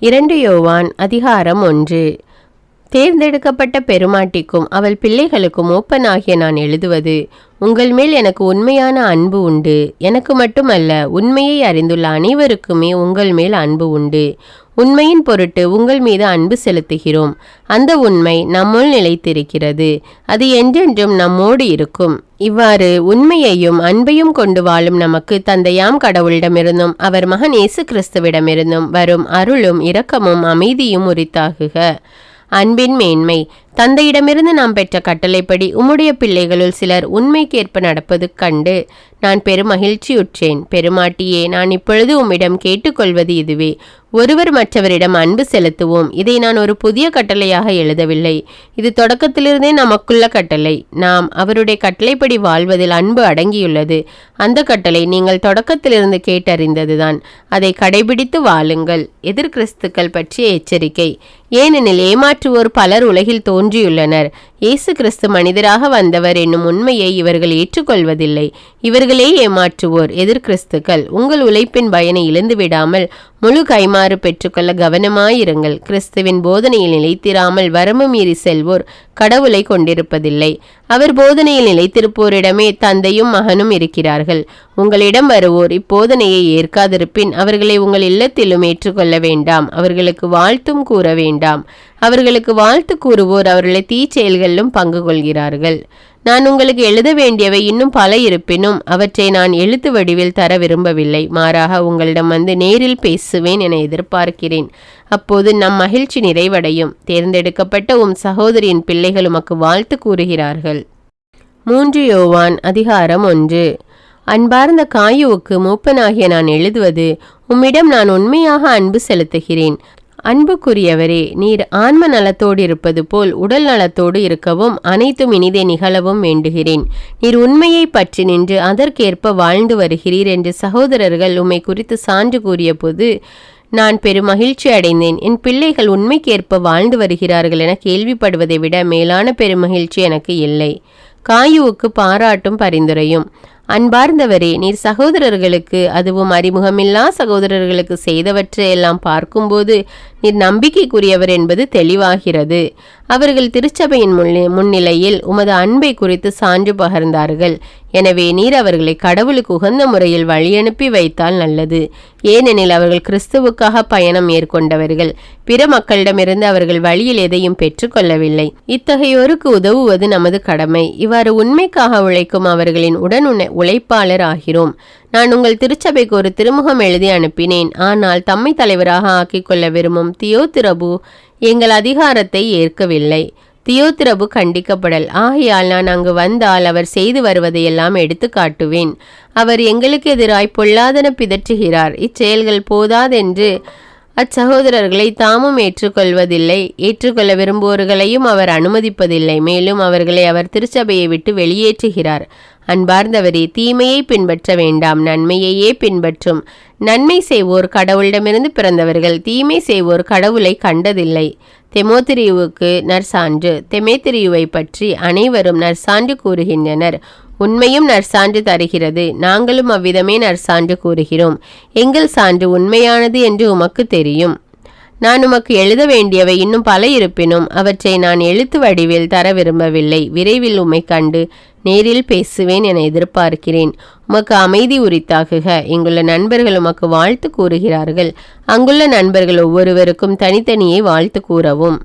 இரண்டு யோவான் அதிகாரம் ஒன்று. தேர்ந்தெடுக்கப்பட்ட பெருமாட்டிக்கும் அவள் பிள்ளைகளுக்கும் ஓப்பனாகிய நான் எழுதுவது உங்கள் மேல் எனக்கு உண்மையான அன்பு உண்டு. எனக்கு மட்டுமல்ல உண்மையை அறிந்துள்ள அனைவருக்குமே உங்கள் மேல் அன்பு உண்டு. உண்மையின் பொருட்டு உங்கள் மீது அன்பு செலுத்துகிறோம். அந்த உண்மை நம்முள் நிலைத்திருக்கிறது. அது என்றென்றும் நம்மோடு இருக்கும். இவ்வாறு உண்மையையும் அன்பையும் கொண்டு வாழும் நமக்கு தந்தையாம் கடவுளிடமிருந்தும் அவர் மகன் இயேசு கிறிஸ்துவிடமிருந்தும் வரும் அருளும் இரக்கமும் அமைதியும் உரித்தாகுக. அன்பின் மேன்மை. தந்தையிடமிருந்து நாம் பெற்ற கட்டளைப்படி உம்முடைய பிள்ளைகளுள் சிலர் உண்மைக்கேற்ப நடப்பது கண்டு நான் பெருமகிழ்ச்சியுற்றேன் பெருமாட்டியே நான் இப்பொழுது உம்மிடம் கேட்டுக்கொள்வது இதுவே. ஒருவர் மற்றவரிடம் அன்பு செலுத்துவோம். இதை நான் ஒரு புதிய கட்டளையாக எழுதவில்லை. இது தொடக்கத்திலிருந்தே நமக்குள்ள கட்டளை. நாம் அவருடைய கட்டளைப்படி வாழ்வதில் அன்பு அடங்கியுள்ளது. அந்த கட்டளை நீங்கள் தொடக்கத்திலிருந்து கேட்டறிந்ததுதான். அதை கடைபிடித்து வாழுங்கள். எதிர்கிறிஸ்துக்கள் பற்றிய எச்சரிக்கை. ஏனெனில் ஏமாற்றுவோர் பலர் உலகில் தோ ஒன்றியுள்ளனர் இயேசு கிறிஸ்து மனிதராக வந்தவர் என்னும் உண்மையை இவர்கள் ஏற்றுக்கொள்வதில்லை. இவர்களே ஏமாற்றுவோர் எதிர்கிறிஸ்துக்கள் உங்கள் உழைப்பின் பயனை இழந்து விடாமல் முழு கைமாறு பெற்றுக்கொள்ள கவனமாயிருங்கள். கிறிஸ்துவின் போதனையில் நிலைத்திராமல் வரம்பு மீறி செல்வோர் கடவுளை கொண்டிருப்பதில்லை. அவர் போதனையில் நிலைத்திருப்போரிடமே தந்தையும் மகனும் இருக்கிறார்கள். உங்களிடம் வருவோர் இப்போதனையை ஏற்காதிருப்பின் அவர்களை உங்கள் இல்லத்திலும் ஏற்றுக்கொள்ள வேண்டாம். அவர்களுக்கு வாழ்த்தும் கூற வேண்டாம். அவர்களுக்கு வாழ்த்து கூறுவோர் அவர்களை தீச்செயல்களிலும் பங்கு கொள்கிறார்கள். நான் உங்களுக்கு எழுத வேண்டியவை இன்னும் பல இருப்பினும் அவற்றை நான் எழுத்து வடிவில் தர விரும்பவில்லை. மாறாக உங்களிடம் வந்து நேரில் பேசுவேன் என எதிர்பார்க்கிறேன். அப்போது நம் மகிழ்ச்சி நிறைவடையும். தேர்ந்தெடுக்கப்பட்ட உம் சகோதரியின் பிள்ளைகள் உமக்கு வாழ்த்து கூறுகிறார்கள். மூன்று யோவான் அதிகாரம் ஒன்று. அன்பார்ந்த காயுவுக்கு மூப்பனாகிய நான் எழுதுவது உம்மிடம் நான் உண்மையாக அன்பு செலுத்துகிறேன். அன்புக்குரியவரே நீர் ஆன்ம நலத்தோடு இருப்பது போல் உடல் நலத்தோடு இருக்கவும் அனைத்தும் இனிதே நிகழவும் வேண்டுகிறேன். நீர் உண்மையை பற்றி நின்று அதற்கேற்ப வாழ்ந்து வருகிறீர் என்று சகோதரர்கள் உம்மை குறித்து சான்று கூறிய போது நான் பெரும் மகிழ்ச்சி அடைந்தேன். என் பிள்ளைகள் உண்மைக்கேற்ப வாழ்ந்து வருகிறார்கள் என கேள்விப்படுவதை விட மேலான பெருமகிழ்ச்சி எனக்கு இல்லை. காயுவுக்கு பாராட்டும் பரிந்துரையும். அன்பார்ந்தவரே நீர் சகோதரர்களுக்கு அதுவும் அறிமுகமில்லா சகோதரர்களுக்கு செய்தவற்றையெல்லாம் பார்க்கும்போது நீர் நம்பிக்கைக்குரியவர் என்பது தெளிவாகிறது. அவர்கள் திருச்சபையின் முன்னிலையில் உமது அன்பை குறித்து சான்று பகர்ந்தார்கள். எனவே நீர் அவர்களை கடவுளுக்கு உகந்த முறையில் வழியனுப்பி வைத்தால் நல்லது. ஏனெனில் அவர்கள் கிறிஸ்துவுக்காக பயணம் மேற்கொண்டவர்கள். பிற மக்களிடமிருந்து அவர்கள் வழியில் எதையும் பெற்றுக்கொள்ளவில்லை. இத்தகையோருக்கு உதவுவது நமது கடமை. இவ்வாறு உண்மைக்காக உழைக்கும் அவர்களின் உடன் உண- உழைப்பாளர் ஆகிறோம். நான் உங்கள் திருச்சபைக்கு ஒரு திருமுகம் எழுதி அனுப்பினேன். ஆனால் தம்மை தலைவராக ஆக்கிக்கொள்ள விரும்பும் விரும்பும் தியோதிரபு எங்கள் அதிகாரத்தை ஏற்கவில்லை. தியோத்திரபு கண்டிக்கப்படல். ஆகையால் நான் அங்கு வந்தால் அவர் செய்து வருவதையெல்லாம் எடுத்து காட்டுவேன். அவர் எங்களுக்கு எதிராய் பொல்லாதன பிதற்றுகிறார். இச்செயல்கள் போதாதென்று அச்சகோதரர்களை தாமும் ஏற்றுக்கொள்வதில்லை. ஏற்றுக்கொள்ள விரும்புவோர்களையும் அவர் அனுமதிப்பதில்லை. மேலும் அவர்களை அவர் திருச்சபையை விட்டு வெளியேற்றுகிறார். அன்பார்ந்தவரே தீமையை பின்பற்ற வேண்டாம். நன்மையையே பின்பற்றும். நன்மை செய்வோர் கடவுளிடமிருந்து பிறந்தவர்கள். தீமை செய்வோர் கடவுளை கண்டதில்லை. தெமோத்திரியுவுக்கு நற்சான்று. தெமேத்திரியுவை பற்றி அனைவரும் நற்சான்று கூறுகின்றனர். உண்மையும் நற்சான்று தருகிறது. நாங்களும் அவ்விதமே நற்சான்று கூறுகிறோம். எங்கள் சான்று உண்மையானது என்று உமக்கு தெரியும். நான் உமக்கு எழுத வேண்டியவை இன்னும் பல இருப்பினும் அவற்றை நான் எழுத்து வடிவில் தர விரும்பவில்லை. விரைவில் உம்மை கண்டு நேரில் பேசுவேன் என எதிர்பார்க்கிறேன். உமக்கு அமைதி உரித்தாகுக. இங்குள்ள நண்பர்கள் உமக்கு வாழ்த்து கூறுகிறார்கள். அங்குள்ள நண்பர்கள் ஒவ்வொருவருக்கும் தனித்தனியே வாழ்த்து கூறவும்.